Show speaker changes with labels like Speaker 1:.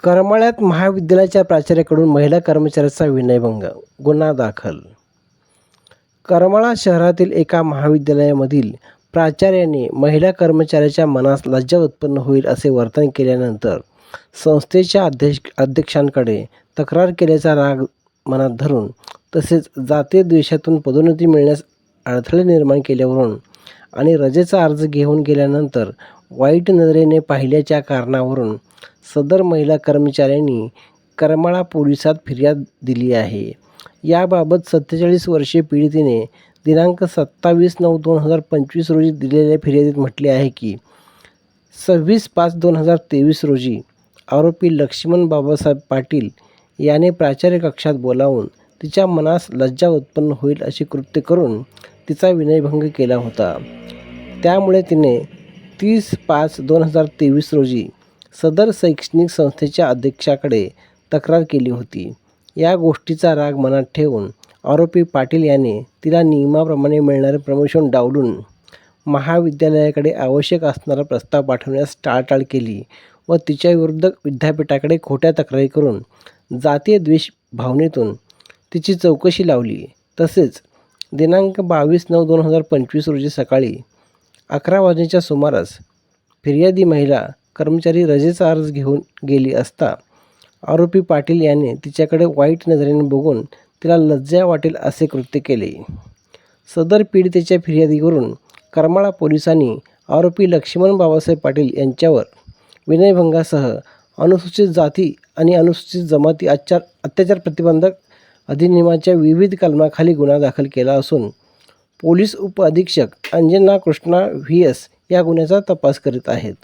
Speaker 1: करमाळ्यात महाविद्यालयाच्या प्राचार्याकडून महिला कर्मचाऱ्याचा विनयभंग गुन्हा दाखल. करमाळा शहरातील एका महाविद्यालयामधील प्राचार्याने महिला कर्मचाऱ्याच्या मनास लज्जा उत्पन्न होईल असे वर्तन केल्यानंतर संस्थेच्या अध्यक्ष अध्यक्षांकडे तक्रार केल्याचा राग मनात धरून तसेच जातीय द्वेषातून पदोन्नती मिळण्यास अडथळे निर्माण केल्यावरून आणि रजेचा अर्ज घेऊन गेल्यानंतर वाईट नजरेने पाहिल्याच्या कारणावरून सदर महिला कर्मचाऱ्यांनी करमाळा पोलिसात फिर्याद दिली आहे. याबाबत सत्तेचाळीस वर्षीय पीडितेने दिनांक सत्तावीस नऊ दोन हजार पंचवीस रोजी दिलेल्या फिर्यादीत म्हटले आहे की सव्वीस पाच दोन हजार तेवीस रोजी आरोपी लक्ष्मण बाबासाहेब पाटील याने प्राचार्य कक्षात बोलावून तिच्या मनास लज्जा उत्पन्न होईल असे कृत्य करून तिचा विनयभंग केला होता. त्यामुळे तिने तीस पाच दोन हजार तेवीस रोजी सदर शैक्षणिक संस्थेच्या अध्यक्षाकडे तक्रार केली होती. या गोष्टीचा राग मनात ठेवून आरोपी पाटील याने तिला नियमाप्रमाणे मिळणारे प्रमोशन डावलून महाविद्यालयाकडे आवश्यक असणारा प्रस्ताव पाठवण्यास टाळटाळ केली व तिच्याविरुद्ध विद्यापीठाकडे खोट्या तक्रारी करून जातीय द्वेष भावनेतून तिची चौकशी लावली. तसेच दिनांक बावीस नऊ दोन हजार पंचवीस रोजी सकाळी अकरा वाजेच्या सुमारास फिर्यादी महिला कर्मचारी रजेचा अर्ज घेऊन गेली असता आरोपी पाटील याने तिच्याकडे वाईट नजरेने बघून तिला लज्जा वाटेल असे कृत्य केले. सदर पीडितेच्या फिर्यादीवरून करमाळा पोलिसांनी आरोपी लक्ष्मण बाबासाहेब पाटील यांच्यावर विनयभंगासह अनुसूचित जाती आणि अनुसूचित जमाती आचार अत्याचार प्रतिबंधक अधिनियमाच्या विविध कलमाखाली गुन्हा दाखल केला असून पोलीस उपअधीक्षक अंजना कृष्णा व्ही एस या गुन्ह्याचा तपास करीत आहेत.